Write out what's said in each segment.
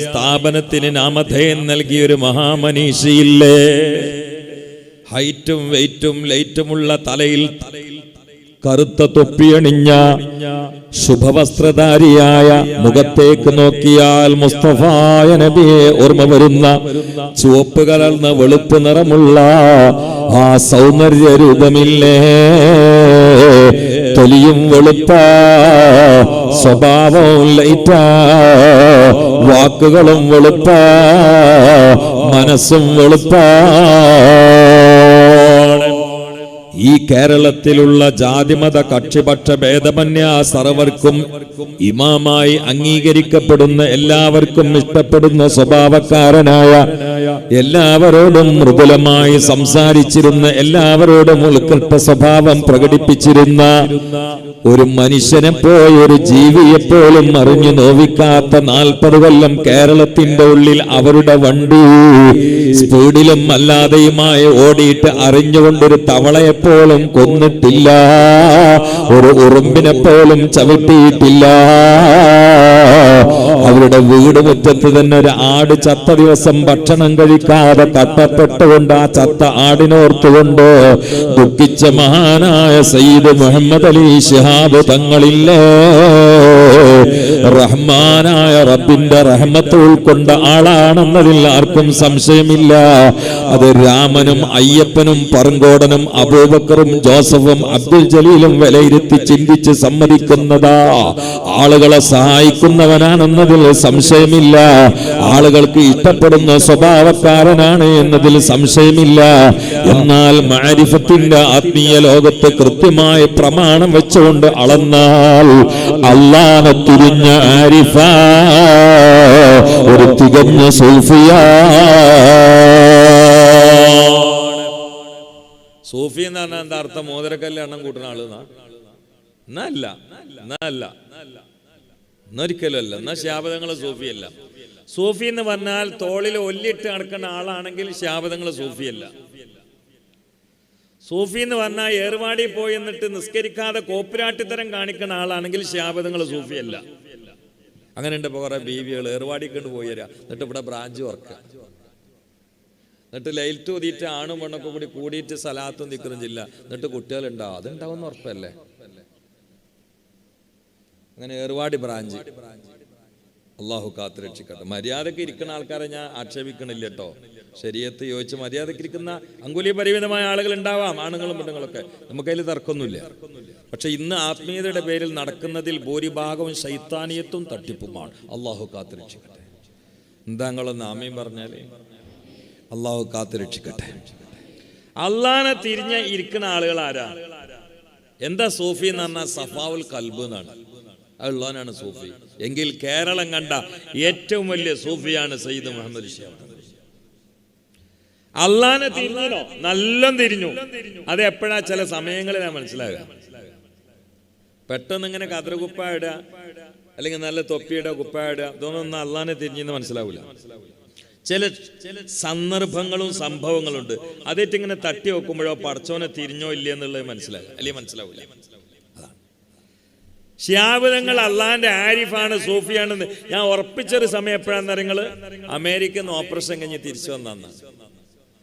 സ്ഥാപനത്തിന് നാമധേയം നൽകിയ ഒരു മഹാമനീഷിയില്ലേ? ഹൈറ്റും വെയിറ്റും ലൈറ്റുമുള്ള തലയിൽ കറുത്ത തൊപ്പിയണിഞ്ഞ ശുഭവസ്ത്രധാരിയായ മുഖത്തേക്ക് നോക്കിയാൽ മുസ്തഫായ നബിയെ ഓർമ്മ വരുന്ന ചുവപ്പ് കലർന്ന വെളുപ്പ് നിറമുള്ള ആ സൗന്ദര്യ രൂപമില്ലേ തൊലിയും വെളുപ്പ സ്വഭാവവും ലൈറ്റ വാക്കുകളും വെളുപ്പ മനസ്സും വെളുപ്പ. ഈ കേരളത്തിലുള്ള ജാതിമത കക്ഷിപക്ഷ ഭേദമന്യ സർവർക്കും ഇമാമായി അംഗീകരിക്കപ്പെടുന്ന എല്ലാവർക്കും ഇഷ്ടപ്പെടുന്ന സ്വഭാവക്കാരനായ എല്ലാവരോടും മൃദുലമായി സംസാരിച്ചിരുന്ന എല്ലാവരോടും ഉത്കൃഷ്ട സ്വഭാവം പ്രകടിപ്പിച്ചിരുന്ന ഒരു മനുഷ്യനെ പോയി ഒരു ജീവിയെ പോലും അറിഞ്ഞു നോവിക്കാത്ത നാൽപ്പത് കൊല്ലം കേരളത്തിന്റെ ഉള്ളിൽ അവരുടെ വണ്ടി സ്പീഡിലും അല്ലാതെയുമായി ഓടിയിട്ട് അറിഞ്ഞുകൊണ്ടൊരു തവളയെ പോലും കൊന്നിട്ടില്ല. ഒരു ഉറുമ്പിനെ പോലും ചവിട്ടിയിട്ടില്ല. അവരുടെ വീട് മുറ്റത്ത് തന്നെ ഒരു ആട് ചത്ത ദിവസം ഭക്ഷണം കഴിക്കാതെ കട്ടപ്പെട്ടുകൊണ്ട് ആ ചത്ത ആടിനോർത്തുകൊണ്ട് ദുഃഖിച്ച മഹാനായ സയ്യിദ് മുഹമ്മദ് അലി ഷിഹാബ് തങ്ങളില്ലേ റഹ്മാനായ റബ്ബിന്റെ റഹ്മത്ത് ഉൾക്കൊണ്ട ആളാണെന്നതിൽ ആർക്കും സംശയമില്ല. അത് രാമനും അയ്യപ്പനും പറങ്കോടനും അബൂബക്കറും ജോസഫും അബ്ദുൽ ജലീലും വിലയിരുത്തി ചിന്തിച്ച് സമ്മതിക്കുന്നതാ. ആളുകളെ സഹായിക്കുന്നവനാണെന്നതിൽ സംശയമില്ല. ആളുകൾക്ക് ഇഷ്ടപ്പെടുന്ന സ്വഭാവക്കാരനാണ് എന്നതിൽ സംശയമില്ല. എന്നാൽ മാരിഫത്തിന്റെ ആത്മീയ ലോകത്ത് കൃത്യമായ പ്രമാണം വെച്ചുകൊണ്ട് അളന്നാൽ തിരിഞ്ഞ ആരിഫ ഒരു തികഞ്ഞ സൂഫിയ. സൂഫി എന്ന് പറഞ്ഞാൽ എന്താ അർത്ഥം? മോതിരക്കല്ല് എണ്ണം കൂട്ടുന്ന ആൾ നല്ല നല്ല എന്നൊരിക്കലും എന്നാ ശാപതങ്ങൾ സൂഫിയല്ല. സൂഫി എന്ന് പറഞ്ഞാൽ തോളിൽ ഒല്ലിട്ട് നടക്കുന്ന ആളാണെങ്കിൽ ശാപതങ്ങൾ സൂഫിയല്ല. സൂഫി എന്ന് പറഞ്ഞാൽ ഏർവാടി പോയി എന്നിട്ട് നിസ്കരിക്കാതെ കോപ്പിരാട്ടിത്തരം കാണിക്കുന്ന ആളാണെങ്കിൽ ശാപതങ്ങൾ സൂഫിയല്ല. അങ്ങനെ ഉണ്ട് കുറെ ബീവികൾ ഏർവാടി കണ്ട് പോയി തരാം എന്നിട്ട് ഇവിടെ ബ്രാഞ്ച് വർക്ക് എന്നിട്ട് ലൈറ്റ് ഊതിയിട്ട് ആണും പെണ്ണൊക്കെ കൂടി കൂടിയിട്ട് സ്ഥലത്തും നിൽക്കുന്ന ജില്ല. എന്നിട്ട് കുട്ടികളുണ്ടാവും അതുണ്ടാവും ഉറപ്പല്ലേ? അങ്ങനെ ഏർവാടി ബ്രാഞ്ച്. അള്ളാഹു കാത്തു രക്ഷിക്കട്ടെ. മര്യാദയ്ക്ക് ഇരിക്കുന്ന ആൾക്കാരെ ഞാൻ ആക്ഷേപിക്കണില്ല കേട്ടോ ശരീരത്ത് യോജിച്ച് മര്യാദക്കിരിക്കുന്ന അങ്കുലി പരിമിതമായ ആളുകൾ ഉണ്ടാവാം ആണുങ്ങളും പെണ്ണുങ്ങളൊക്കെ. നമുക്കതിൽ തർക്കമൊന്നുമില്ല. പക്ഷെ ഇന്ന് ആത്മീയതയുടെ പേരിൽ നടക്കുന്നതിൽ ഭൂരിഭാഗവും ശൈത്താനിയത്തും തട്ടിപ്പുമാണ്. അള്ളാഹു കാത്തുരക്ഷിക്കട്ടെ എന്താ നിങ്ങളൊന്ന് ആമയും പറഞ്ഞാലേ? അള്ളാഹു കാത്തുരക്ഷിക്കട്ടെ അള്ളാനെ തിരിഞ്ഞ ഇരിക്കുന്ന ആളുകൾ ആരാ? എന്താ സൂഫി എന്ന് പറഞ്ഞാൽ സഫാവുൽ കൽബ് എന്നാണ്. അതുള്ളവനാണ് സൂഫി. എങ്കിൽ കേരളം കണ്ട ഏറ്റവും വലിയ സൂഫിയാണ് സയ്യിദ് മുഹമ്മദ് ഷിയാബ് അള്ളാനെ തിരിഞ്ഞോ നല്ല തിരിഞ്ഞു. അത് എപ്പോഴാ? ചില സമയങ്ങളിൽ ഞാൻ മനസ്സിലാകുക പെട്ടെന്ന് ഇങ്ങനെ കതിര കുപ്പ ഇടുക അല്ലെങ്കിൽ നല്ല തൊപ്പിയുടെ കുപ്പ ഇടുക ഇതൊന്നും അള്ളാനെ തിരിഞ്ഞെന്ന് മനസ്സിലാവില്ല ചില സന്ദർഭങ്ങളും സംഭവങ്ങളുണ്ട്. അതേറ്റ് ഇങ്ങനെ തട്ടി വെക്കുമ്പോഴോ പടച്ചോനെ തിരിഞ്ഞോ ഇല്ല എന്നുള്ളത് മനസ്സിലാകും. അല്ലെങ്കിൽ മനസ്സിലാവില്ല അതാണ്. ഷ്യാബുദങ്ങൾ അള്ളാന്റെ ആരിഫാണ് സൂഫിയാണെന്ന് ഞാൻ ഉറപ്പിച്ചൊരു സമയം എപ്പോഴാന്ന് നിങ്ങൾ? അമേരിക്കൻ ഓപ്പറേഷൻ കഴിഞ്ഞ് തിരിച്ചു വന്നാന്ന്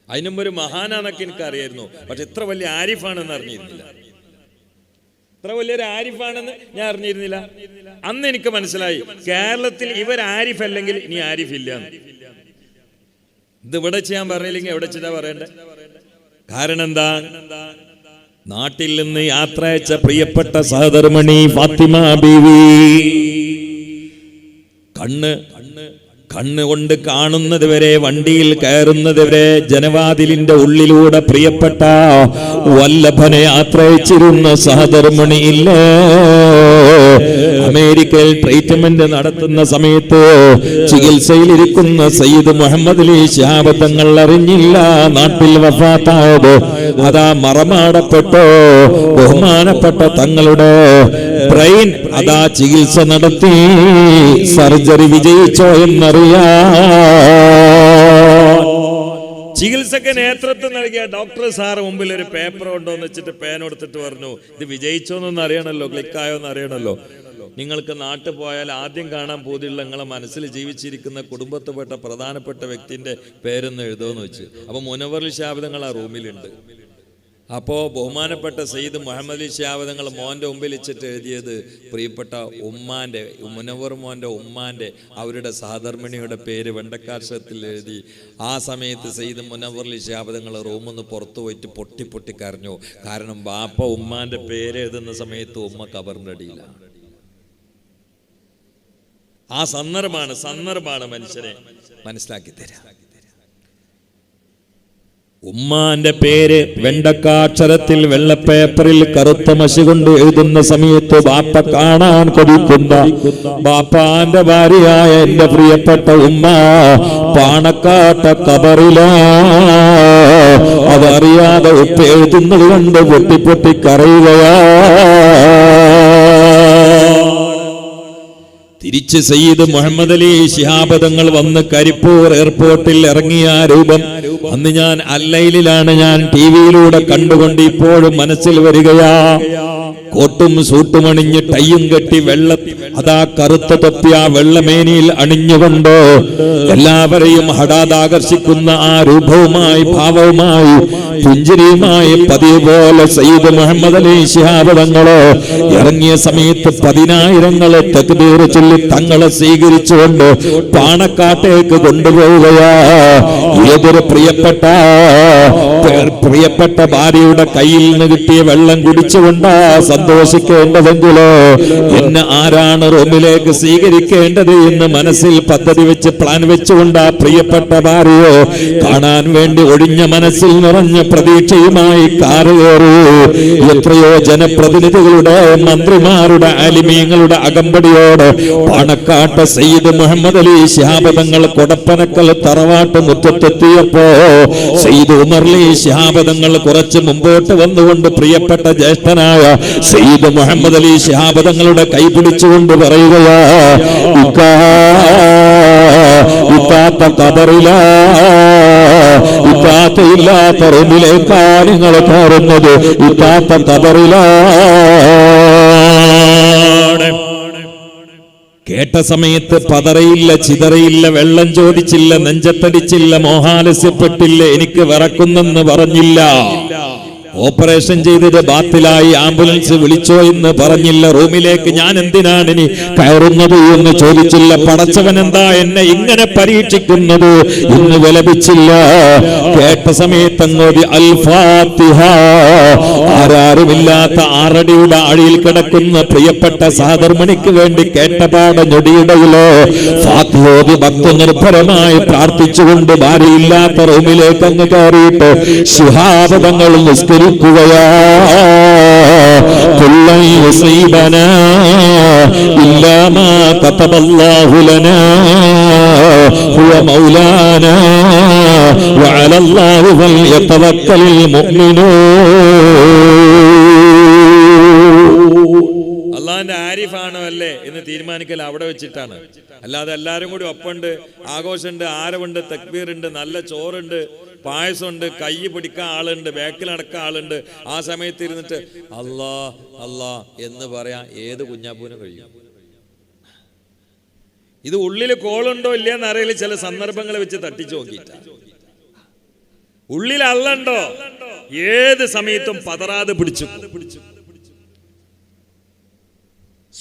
അതിനുമ്പ് ഒരു മഹാനാണൊക്കെ എനിക്ക് അറിയായിരുന്നു പക്ഷെ ഇത്ര വലിയ ആരിഫാണെന്ന് അറിഞ്ഞിരുന്നില്ല. ഇത്ര വലിയൊരു ആരിഫാണെന്ന് ഞാൻ അറിഞ്ഞിരുന്നില്ല. അന്ന് എനിക്ക് മനസ്സിലായി കേരളത്തിൽ ഇവർ ആരിഫ് അല്ലെങ്കിൽ ഇനി ആരിഫ് ഇത് ഇവിടെ ചെയ്യാൻ പറഞ്ഞില്ലെങ്കിൽ എവിടെ ചെയ്താ പറയണ്ടേ? കാരണം എന്താ? നാട്ടിൽ നിന്ന് യാത്ര അയച്ച പ്രിയപ്പെട്ട സഹധർമ്മണി ഫാത്തിമ ബീവി. കണ്ണ് കണ്ണ് കൊണ്ട് കാണുന്നത് വരെ വണ്ടിയിൽ കയറുന്നത് വരെ ജനവാതിലിന്റെ ഉള്ളിലൂടെ പ്രിയപ്പെട്ട വല്ലഭനെ ആശ്രയിച്ചിരുന്ന സഹധർമ്മിണിയില്ലേ? അമേരിക്കയിൽ ട്രീറ്റ്മെന്റ് നടത്തുന്ന സമയത്ത് ചികിത്സയിലിരിക്കുന്ന സയ്യിദ് മുഹമ്മദ് അലി ശിഹാബ് അറിഞ്ഞില്ല നാട്ടിൽ വഫാത്തായത്. അതാ മറമാടപ്പെട്ടോ ബഹുമാനപ്പെട്ട തങ്ങളുടെ ബ്രെയിൻ അതാ ചികിത്സ നടത്തി. സർജറി വിജയിച്ചോ എന്നറിയാ. ചികിത്സക്ക് നേതൃത്വം നൽകിയ ഡോക്ടർ സാറ് മുമ്പിൽ ഒരു പേപ്പർ കൊണ്ടുവന്ന് വെച്ചിട്ട് പേൻ കൊടുത്തിട്ട് പറഞ്ഞു ഇത് വിജയിച്ചോ എന്നൊന്നും അറിയണല്ലോ ക്ലിക്കായോ എന്ന് അറിയണല്ലോ. നിങ്ങൾക്ക് നാട്ടിൽ പോയാൽ ആദ്യം കാണാൻ പോതിയുള്ള നിങ്ങളെ മനസ്സിൽ ജീവിച്ചിരിക്കുന്ന കുടുംബത്തിൽപ്പെട്ട പ്രധാനപ്പെട്ട വ്യക്തിന്റെ പേരെന്ന് എഴുതുമെന്ന് വെച്ച്. അപ്പൊ മുനവറിൽ ശാപിതങ്ങൾ ആ റൂമിലുണ്ട്. അപ്പോൾ ബഹുമാനപ്പെട്ട സയ്യിദ് മുഹമ്മദ് അലി ഷാവതങ്ങൾ മോന്റെ മുമ്പിൽ വെച്ചിട്ട് എഴുതിയത് പ്രിയപ്പെട്ട ഉമ്മാന്റെ മുനവർ മോന്റെ ഉമ്മാന്റെ അവരുടെ സഹധർമ്മിണിയുടെ പേര് വെണ്ടക്കാർഷത്തിൽ എഴുതി. ആ സമയത്ത് സയ്യിദ് മുനവർ അലി ഷാവതങ്ങൾ റൂമിൽ നിന്ന് പുറത്തു പോയിട്ട് പൊട്ടി പൊട്ടി കരഞ്ഞു. കാരണം ബാപ്പ ഉമ്മാന്റെ പേര് എഴുതുന്ന സമയത്ത് ഉമ്മ കബറിന്റെ ആ സന്ദർഭമാണ് സന്ദർഭമാണ് മനുഷ്യനെ മനസ്സിലാക്കി തരാം. ഉമ്മാന്റെ പേര് വെണ്ടക്കാക്ഷരത്തിൽ വെള്ളപ്പേപ്പറിൽ കറുത്ത മഷി കൊണ്ട് എഴുതുന്ന സമയത്ത് ബാപ്പ കാണാൻ കൊതിക്കുന്ന ബാപ്പാന്റെ ഭാര്യയായ എന്റെ പ്രിയപ്പെട്ട ഉമ്മ പാണക്കാട്ട കബറിലാ. അതറിയാതെ ഉപ്പ എഴുതുന്നത് കൊണ്ട് പൊട്ടി പൊട്ടി തിരിച്ച് സയ്യിദ് മുഹമ്മദ് അലി ശിഹാബദങ്ങൾ വന്ന് കരിപ്പൂർ എയർപോർട്ടിൽ ഇറങ്ങിയ രൂപം അന്ന് ഞാൻ അല്ലയിലാണ് ഞാൻ ടി വിയിലൂടെ കണ്ടുകൊണ്ട് ഇപ്പോഴും മനസ്സിൽ വരികയാ. കോട്ടും സൂട്ടും അണിഞ്ഞ് ടൈയും കെട്ടി വെള്ള അതാ കറുത്ത തൊപ്പി ആ വെള്ളമേനിയിൽ അണിഞ്ഞുകൊണ്ട്? എല്ലാവരെയും ഹടാതാകർഷിക്കുന്ന ആ രൂപവുമായി ഭാവവുമായി പുഞ്ചിരിയുമായി പതിവ് പോലെ സയ്യിദ് മുഹമ്മദ് അലി ശിഹാബദങ്ങളോ ഇറങ്ങിയ സമയത്ത് പതിനായിരങ്ങളെ തക്ബീർ ചൊല്ലി തങ്ങളെ സ്വീകരിച്ചുകൊണ്ട് പാണക്കാട്ടേക്ക് കൊണ്ടുപോവുകയാ. ഏതൊരു പ്രിയപ്പെട്ട പ്രിയപ്പെട്ട ഭാര്യയുടെ കയ്യിൽ നിന്ന് കിട്ടിയ വെള്ളം കുടിച്ചുകൊണ്ടാ സന്തോഷിക്കേണ്ടതെങ്കിലോ? എന്നെ ആരാണ് റൂമിലേക്ക് സ്വീകരിക്കേണ്ടത് എന്ന് മനസ്സിൽ പദ്ധതി വെച്ച് പ്ലാൻ വെച്ചുകൊണ്ട് ആ പ്രിയപ്പെട്ട ഭാര്യയോ കാണാൻ വേണ്ടി ഒഴിഞ്ഞ മനസ്സിൽ നിറഞ്ഞ പ്രതീക്ഷയുമായി കാറ് എത്രയോ ജനപ്രതിനിധികളുടെ മന്ത്രിമാരുടെ അലിമീങ്ങളുടെ അകമ്പടിയോട് പാണക്കാട്ട് സയ്യിദ് മുഹമ്മദ് അലി ശിഹാബദങ്ങൾ കൊടപ്പനക്കൽ തറവാട്ട് മുറ്റത്തെത്തിയപ്പോ സയ്യിദ് ഉമർലി ശിഹാബദങ്ങൾ കുറച്ച് മുമ്പോട്ട് വന്നുകൊണ്ട് പ്രിയപ്പെട്ട ജ്യേഷ്ഠനായ സയ്യിദ് മുഹമ്മദ് അലി ശിഹാബദങ്ങളുടെ കൈ പിടിച്ചുകൊണ്ട് പറയുകയാ തബറില കബറിലാ നിങ്ങൾ കയറുന്നത് ഇക്കാത്ത കബറിലാണ് കേട്ട സമയത്ത് പതറയില്ല ചിതറയില്ല വെള്ളം ചോദിച്ചില്ല നെഞ്ചത്തടിച്ചില്ല മോഹാലസ്യപ്പെട്ടില്ല എനിക്ക് വിറക്കുന്നെന്ന് പറഞ്ഞില്ല. ഓപ്പറേഷൻ ചെയ്തത് ബാത്തിലായി. ആംബുലൻസ് വിളിച്ചോ എന്ന് പറഞ്ഞില്ല. റൂമിലേക്ക് ഞാൻ എന്തിനാണ് ഇനി കയറുന്നത് എന്ന് ചോദിച്ചില്ല. പടച്ചവൻ എന്താ എന്നെ ഇങ്ങനെ പരീക്ഷിക്കുന്നത്? എന്ന് വിലപിച്ചില്ല. കേട്ട സമയത്ത് അങ്ങോട്ട് ആരാരുമില്ലാത്ത ആറടിയുടെ അഴിയിൽ കിടക്കുന്ന പ്രിയപ്പെട്ട സാധർമണിക്ക് വേണ്ടി കേട്ടപാട ഞൊടിയിടയിലോ ഫാത്തിഹോതി ഭക്ത നിർഭരമായി പ്രാർത്ഥിച്ചുകൊണ്ട് ഭാര്യയില്ലാത്ത റൂമിലേക്ക് അങ്ങ് കയറിയിട്ട് ശിഹാപതങ്ങൾ നിസ്കരിക്കുകയാ കുല്ലൻ യുസീബനാ ഇല്ലാ മാ കതബല്ലാഹു ലനാ ഹുവ മൗലാനാ വഅല അല്ലാഹി അല്ലേ എന്ന് തീരുമാനിക്കൽ അവിടെ വെച്ചിട്ടാണ്. അല്ലാതെ എല്ലാവരും കൂടി ഒപ്പമുണ്ട്. ആഘോഷമുണ്ട് ആരവുണ്ട് തക്ബീറുണ്ട് നല്ല ചോറുണ്ട് പായസമുണ്ട് കൈ പിടിക്കാൻ ആളുണ്ട് ബാക്കിൽ നടക്കാൻ ആളുണ്ട്. ആ സമയത്ത് ഇരുന്നിട്ട് അല്ലാ അല്ലാ എന്ന് പറയാൻ ഏത് കുഞ്ഞാപ്പൂനും കഴിയും. ഇത് ഉള്ളിൽ കോളുണ്ടോ ഇല്ലയെന്ന് അറിയില്ല. ചില സന്ദർഭങ്ങൾ വെച്ച് തട്ടിച്ചു നോക്കിയിട്ട. ഉള്ളിൽ അല്ലണ്ടോ ഏത് സമയത്തും പതറാതെ പിടിച്ചു പിടിച്ചു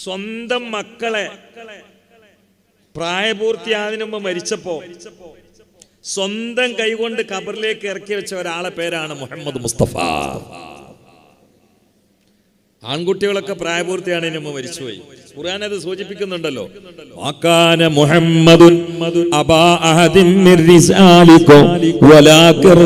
സ്വന്തം മക്കളെ പ്രായപൂർത്തിയാതിനു മുമ്പ് മരിച്ചപ്പോ സ്വന്തം കൈകൊണ്ട് കബറിലേക്ക് ഇറക്കി വെച്ച ഒരാളെ പേരാണ് മുഹമ്മദ് മുസ്തഫ. ആൺകുട്ടികളൊക്കെ പ്രായപൂർത്തിയാണ് ഇനി മരിച്ചുപോയി. ഖുർആൻ അത് സൂചിപ്പിക്കുന്നുണ്ടല്ലോ. ആക്കാന മുഹമ്മദുൻ അഹദിൻ മിർ വലാകിർ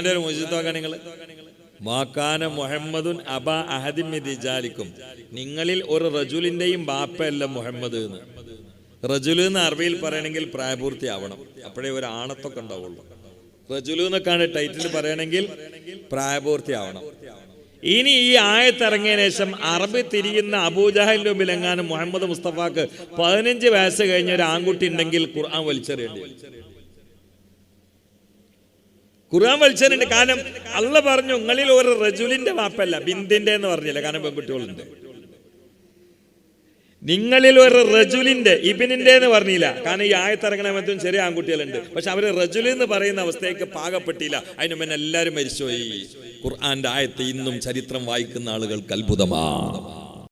ഖുർആാന്റെ ഒരു മുജിത്ത് നിങ്ങൾ മാക്കാന മുഹമ്മദുൻ അബ അഹദിമി നിങ്ങളിൽ ഒരു റജുലിന്റെയും ബാപ്പയല്ല മുഹമ്മദ് എന്ന്. റജുലു എന്ന് അറബിയിൽ പറയണമെങ്കിൽ പ്രായപൂർത്തിയാവണം. അപ്പോഴേ ഒരു ആണത്തൊക്കെ ഉണ്ടാവുള്ളൂ. റജുലു എന്നൊക്കെയാണ് ടൈറ്റിൽ പറയണമെങ്കിൽ പ്രായപൂർത്തിയാവണം. ഇനി ഈ ആയത്തിറങ്ങിയതിനു ശേഷം അറബി തിരിയുന്ന അബൂജഹലിന്റെ മുമ്പിൽ എങ്ങാനും മുഹമ്മദ് മുസ്തഫാക്ക് പതിനഞ്ച് വയസ്സ് കഴിഞ്ഞ ഒരു ആൺകുട്ടി ഉണ്ടെങ്കിൽ ഖുർആൻ വലിച്ചെറിയേണ്ടി ഖുർആൻ വലിച്ചതിനുണ്ട് കാരണം അള്ള പറഞ്ഞു നിങ്ങളിൽ ഒരു റജുലിന്റെ വാപ്പല്ല ബിന്ദിന്റെ എന്ന് പറഞ്ഞില്ല. കാരണം പെൺകുട്ടികളുണ്ട്. നിങ്ങളിൽ ഒരു റജുലിന്റെ ഇബിനിന്റെ എന്ന് പറഞ്ഞില്ല. കാരണം ഈ ആയത്തിറങ്ങണ മറ്റും ചെറിയ ആൺകുട്ടികളുണ്ട്. പക്ഷെ അവർ റജുൽ എന്ന് പറയുന്ന അവസ്ഥയ്ക്ക് പാകപ്പെട്ടില്ല. അതിന് മുന്നേ എല്ലാവരും മരിച്ചുപോയി. ഖുർആന്റെ ആയത്ത് ഇന്നും ചരിത്രം വായിക്കുന്ന ആളുകൾക്ക് അത്ഭുതമാണ്